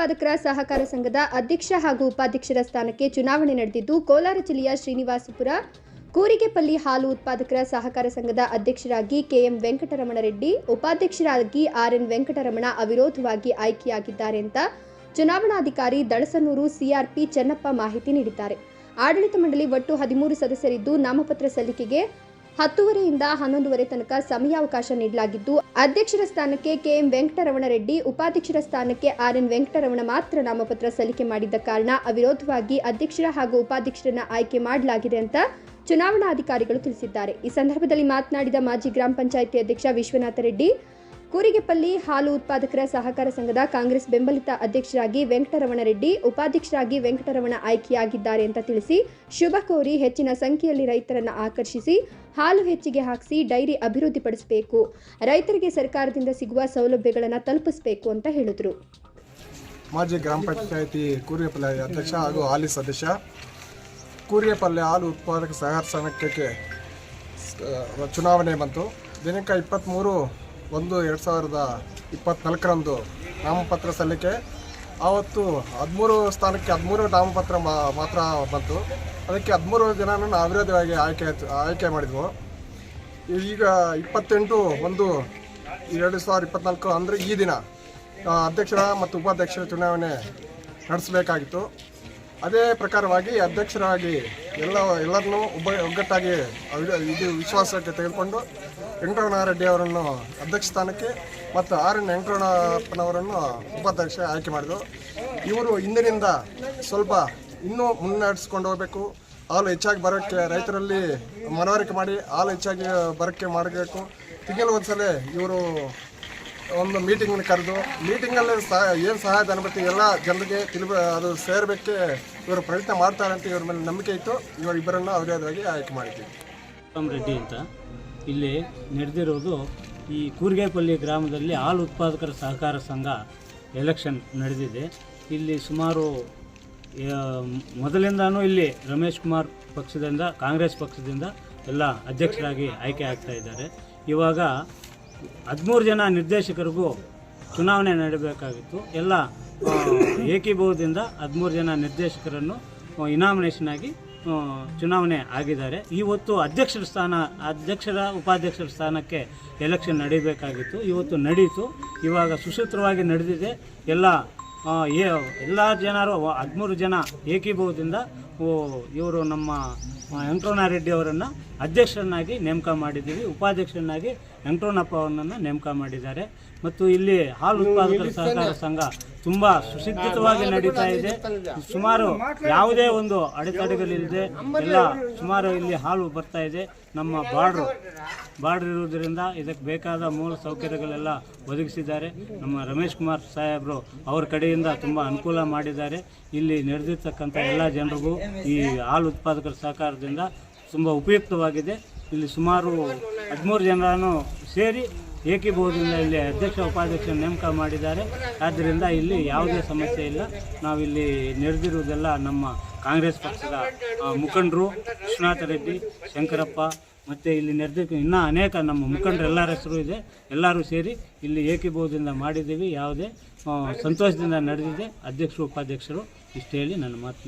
ಉತ್ಪಾದಕರ ಸಹಕಾರ ಸಂಘದ ಅಧ್ಯಕ್ಷ ಹಾಗೂ ಉಪಾಧ್ಯಕ್ಷರ ಸ್ಥಾನಕ್ಕೆ ಚುನಾವಣೆ ನಡೆದಿದ್ದು, ಕೋಲಾರ ಜಿಲ್ಲೆಯ ಶ್ರೀನಿವಾಸಪುರ, ಕೂರಿಗೆಪಲ್ಲಿ ಹಾಲು ಉತ್ಪಾದಕರ ಸಹಕಾರ ಸಂಘದ ಅಧ್ಯಕ್ಷರಾಗಿ ಕೆಎಂ ವೆಂಕಟರಮಣ ರೆಡ್ಡಿ, ಉಪಾಧ್ಯಕ್ಷರಾಗಿ ಆರ್ಎನ್ ವೆಂಕಟರಮಣ ಅವಿರೋಧವಾಗಿ ಆಯ್ಕೆಯಾಗಿದ್ದಾರೆ ಅಂತ ಚುನಾವಣಾಧಿಕಾರಿ ದಳಸನೂರು ಸಿಆರ್ಪಿ ಚೆನ್ನಪ್ಪ ಮಾಹಿತಿ ನೀಡಿದ್ದಾರೆ. ಆಡಳಿತ ಮಂಡಳಿ ಒಟ್ಟು ಹದಿಮೂರು ಸದಸ್ಯರಿದ್ದು, ನಾಮಪತ್ರ ಸಲ್ಲಿಕೆಗೆ ಹತ್ತುವರೆಯಿಂದ ಹನ್ನೊಂದುವರೆ ತನಕ ಸಮಯಾವಕಾಶ ನೀಡಲಾಗಿದ್ದು, ಅಧ್ಯಕ್ಷರ ಸ್ಥಾನಕ್ಕೆ ಕೆಎಂ ವೆಂಕಟರಮಣ ರೆಡ್ಡಿ ಉಪಾಧ್ಯಕ್ಷರ ಸ್ಥಾನಕ್ಕೆ ಆರ್ಎನ್ ವೆಂಕಟರಮಣ ಮಾತ್ರ ನಾಮಪತ್ರ ಸಲ್ಲಿಕೆ ಮಾಡಿದ್ದ ಕಾರಣ ಅವಿರೋಧವಾಗಿ ಅಧ್ಯಕ್ಷರ ಹಾಗೂ ಉಪಾಧ್ಯಕ್ಷರನ್ನ ಆಯ್ಕೆ ಮಾಡಲಾಗಿದೆ ಅಂತ ಚುನಾವಣಾಧಿಕಾರಿಗಳು ತಿಳಿಸಿದ್ದಾರೆ. ಈ ಸಂದರ್ಭದಲ್ಲಿ ಮಾತನಾಡಿದ ಮಾಜಿ ಗ್ರಾಮ ಪಂಚಾಯಿತಿ ಅಧ್ಯಕ್ಷ ವಿಶ್ವನಾಥ ರೆಡ್ಡಿ ಕೂರಿಗೆಪಲ್ಲಿ ಹಾಲು ಉತ್ಪಾದಕರ ಸಹಕಾರ ಸಂಘದ ಕಾಂಗ್ರೆಸ್ ಬೆಂಬಲಿತ ಅಧ್ಯಕ್ಷರಾಗಿ ವೆಂಕಟರಮಣ ರೆಡ್ಡಿ ಉಪಾಧ್ಯಕ್ಷರಾಗಿ ವೆಂಕಟರಮಣ ಆಯ್ಕೆಯಾಗಿದ್ದಾರೆ ಅಂತ ತಿಳಿಸಿ ಶುಭ ಕೋರಿ ಹೆಚ್ಚಿನ ಸಂಖ್ಯೆಯಲ್ಲಿ ರೈತರನ್ನು ಆಕರ್ಷಿಸಿ ಹಾಲು ಹೆಚ್ಚಿಗೆ ಹಾಕಿಸಿ ಡೈರಿ ಅಭಿವೃದ್ಧಿಪಡಿಸಬೇಕು. ರೈತರಿಗೆ ಸರ್ಕಾರದಿಂದ ಸಿಗುವ ಸೌಲಭ್ಯಗಳನ್ನು ತಲುಪಿಸಬೇಕು ಅಂತ ಹೇಳಿದರು. ಮಾಜಿ ಗ್ರಾಮ ಪಂಚಾಯತಿ ಕೂರಿಗೆಪಲ್ಲಿ ಅಧ್ಯಕ್ಷ ಹಾಗೂ ಹಾಲಿ ಸದಸ್ಯ, ಕೂರಿಗೆಪಲ್ಲಿ ಹಾಲು ಉತ್ಪಾದಕ ಸಹಕಾರ ಸಂಘಕ್ಕೆ ಚುನಾವಣೆ ಬಂತು. ದಿನಾಂಕ ಇಪ್ಪತ್ತ್ಮೂರು ಒಂದು ಎರಡು ಸಾವಿರದ ಇಪ್ಪತ್ತ್ನಾಲ್ಕರಂದು ನಾಮಪತ್ರ ಸಲ್ಲಿಕೆ. ಆವತ್ತು ಹದಿಮೂರು ಸ್ಥಾನಕ್ಕೆ ಹದಿಮೂರು ನಾಮಪತ್ರ ಮಾತ್ರ ಬಂತು. ಅದಕ್ಕೆ ಹದಿಮೂರು ಜನನ ಅವಿರೋಧವಾಗಿ ಆಯ್ಕೆ ಆಯ್ಕೆ ಮಾಡಿದ್ವು. ಈಗ ಇಪ್ಪತ್ತೆಂಟು ಒಂದು ಎರಡು ಸಾವಿರದ ಇಪ್ಪತ್ನಾಲ್ಕು ಅಂದರೆ ಈ ದಿನ ಅಧ್ಯಕ್ಷರ ಮತ್ತು ಉಪಾಧ್ಯಕ್ಷರ ಚುನಾವಣೆ ನಡೆಸಬೇಕಾಗಿತ್ತು. ಅದೇ ಪ್ರಕಾರವಾಗಿ ಅಧ್ಯಕ್ಷರಾಗಿ ಎಲ್ಲ ಎಲ್ಲರನ್ನೂ ಒಬ್ಬ ಒಗ್ಗಟ್ಟಾಗಿ ಇದು ವಿಶ್ವಾಸಕ್ಕೆ ತೆಗೆದುಕೊಂಡು ವೆಂಕಟರಮಣಾರೆಡ್ಡಿ ಅವರನ್ನು ಅಧ್ಯಕ್ಷ ಸ್ಥಾನಕ್ಕೆ ಮತ್ತು ಆರ್ ಎನ್ ವೆಂಕಟರಮಣಪ್ಪನವರನ್ನು ಉಪಾಧ್ಯಕ್ಷ ಆಯ್ಕೆ ಮಾಡಿದರು. ಇವರು ಇಂದಿನಿಂದ ಸ್ವಲ್ಪ ಇನ್ನೂ ಮುನ್ನಡೆಸ್ಕೊಂಡು ಹೋಗಬೇಕು. ಹಾಲು ಹೆಚ್ಚಾಗಿ ಬರೋಕ್ಕೆ ರೈತರಲ್ಲಿ ಮನವರಿಕೆ ಮಾಡಿ ಹಾಲು ಹೆಚ್ಚಾಗಿ ಬರೋಕ್ಕೆ ಮಾಡಬೇಕು. ತಿಂಗಳು ಒಂದ್ಸಲ ಇವರು ಒಂದು ಮೀಟಿಂಗ್ ಕರೆದು ಮೀಟಿಂಗಲ್ಲಿ ಸಹ ಏನು ಸಹಾಯಧನ ಬರ್ತೀವಿ ಎಲ್ಲ ಜನರಿಗೆ ತಿಳಿಬ, ಅದು ಸೇರಬೇಕೆ ಇವರು ಪ್ರಯತ್ನ ಮಾಡ್ತಾರೆ ಅಂತ ಇವ್ರ ಮೇಲೆ ನಂಬಿಕೆ ಇತ್ತು. ಇವರು ಇಬ್ಬರನ್ನು ಅದಾಗಿ ಆಯ್ಕೆ ಮಾಡಿದ್ದೀವಿ. ರೆಡ್ಡಿ ಅಂತ. ಇಲ್ಲಿ ನಡೆದಿರೋದು ಈ ಕೂರ್ಗೇಪಲ್ಲಿ ಗ್ರಾಮದಲ್ಲಿ ಹಾಲು ಉತ್ಪಾದಕರ ಸಹಕಾರ ಸಂಘ ಎಲೆಕ್ಷನ್ ನಡೆದಿದೆ. ಇಲ್ಲಿ ಸುಮಾರು ಮೊದಲಿಂದನೂ ಇಲ್ಲಿ ರಮೇಶ್ ಕುಮಾರ್ ಪಕ್ಷದಿಂದ, ಕಾಂಗ್ರೆಸ್ ಪಕ್ಷದಿಂದ ಎಲ್ಲ ಅಧ್ಯಕ್ಷರಾಗಿ ಆಯ್ಕೆ ಆಗ್ತಾ ಇದ್ದಾರೆ. ಇವಾಗ ಹದಿಮೂರು ಜನ ನಿರ್ದೇಶಕರಿಗೂ ಚುನಾವಣೆ ನಡೆಯಬೇಕಾಗಿತ್ತು ಎಲ್ಲ ಏಕೀಭವದಿಂದ ಹದಿಮೂರು ಜನ ನಿರ್ದೇಶಕರನ್ನು ಇನಾಮಿನೇಷನ್ ಆಗಿ ಚುನಾವಣೆ ಆಗಿದ್ದಾರೆ. ಇವತ್ತು ಅಧ್ಯಕ್ಷರ ಸ್ಥಾನ, ಅಧ್ಯಕ್ಷರ, ಉಪಾಧ್ಯಕ್ಷರ ಸ್ಥಾನಕ್ಕೆ ಎಲೆಕ್ಷನ್ ನಡೀಬೇಕಾಗಿತ್ತು. ಇವತ್ತು ನಡೀತು. ಇವಾಗ ಸುಸೂತ್ರವಾಗಿ ನಡೆದಿದೆ. ಎಲ್ಲ ಎಲ್ಲ ಜನರು, ಹದಿಮೂರು ಜನ ಏಕೀಭವದಿಂದ ಇವರು ನಮ್ಮ ವೆಂಕಟರಮಣ ರೆಡ್ಡಿ ಅವರನ್ನು ಅಧ್ಯಕ್ಷರನ್ನಾಗಿ ನೇಮಕ ಮಾಡಿದ್ದೀವಿ. ಉಪಾಧ್ಯಕ್ಷರನ್ನಾಗಿ ವೆಂಕಟರಮಣಪ್ಪ ಅವರನ್ನು ನೇಮಕ ಮಾಡಿದ್ದಾರೆ. ಮತ್ತು ಇಲ್ಲಿ ಹಾಲು ಉತ್ಪಾದಕರ ಸಹಕಾರ ಸಂಘ ತುಂಬ ಸುಸಿದ್ಧವಾಗಿ ನಡೀತಾ ಇದೆ. ಸುಮಾರು ಯಾವುದೇ ಒಂದು ಅಡೆತಡೆಗಳಿಲ್ಲದೆ ಎಲ್ಲ ಸುಮಾರು ಇಲ್ಲಿ ಹಾಲು ಬರ್ತಾ ಇದೆ. ನಮ್ಮ ಬಾರ್ಡ್ರು ಬಾರ್ಡ್ರ್ ಇರುವುದರಿಂದ ಇದಕ್ಕೆ ಬೇಕಾದ ಮೂಲ ಸೌಕರ್ಯಗಳೆಲ್ಲ ಒದಗಿಸಿದ್ದಾರೆ. ನಮ್ಮ ರಮೇಶ್ ಕುಮಾರ್ ಸಾಹೇಬರು ಅವ್ರ ಕಡೆಯಿಂದ ತುಂಬ ಅನುಕೂಲ ಮಾಡಿದ್ದಾರೆ. ಇಲ್ಲಿ ನಡೆದಿರ್ತಕ್ಕಂಥ ಎಲ್ಲ ಜನರಿಗೂ ಈ ಹಾಲು ಉತ್ಪಾದಕರ ಸಹಕಾರದಿಂದ ತುಂಬ ಉಪಯುಕ್ತವಾಗಿದೆ. ಇಲ್ಲಿ ಸುಮಾರು ಹದಿಮೂರು ಜನರನ್ನು ಸೇರಿ ಏಕೀಭೂತದಿಂದ ಇಲ್ಲಿ ಅಧ್ಯಕ್ಷ, ಉಪಾಧ್ಯಕ್ಷ ನೇಮಕ ಮಾಡಿದ್ದಾರೆ? ಆದ್ದರಿಂದ ಇಲ್ಲಿ ಯಾವುದೇ ಸಮಸ್ಯೆ ಇಲ್ಲ. ನಾವಿಲ್ಲಿ ನಡೆದಿರುವುದೆಲ್ಲ ನಮ್ಮ ಕಾಂಗ್ರೆಸ್ ಪಕ್ಷದ ಮುಖಂಡರು ವಿಶ್ವನಾಥ ರೆಡ್ಡಿ, ಶಂಕರಪ್ಪ ಮತ್ತು ಇಲ್ಲಿ ನಡೆದ ಇನ್ನೂ ಅನೇಕ ನಮ್ಮ ಮುಖಂಡರು ಎಲ್ಲರ ಹೆಸರು ಇದೆ. ಎಲ್ಲರೂ ಸೇರಿ ಇಲ್ಲಿ ಏಕೀಭೂತದಿಂದ ಮಾಡಿದ್ದೀವಿ? ಯಾವುದೇ ಸಂತೋಷದಿಂದ ನಡೆದಿದೆ. ಅಧ್ಯಕ್ಷರು, ಉಪಾಧ್ಯಕ್ಷರು ಇಷ್ಟು ಹೇಳಿ ನನ್ನ ಮಾತು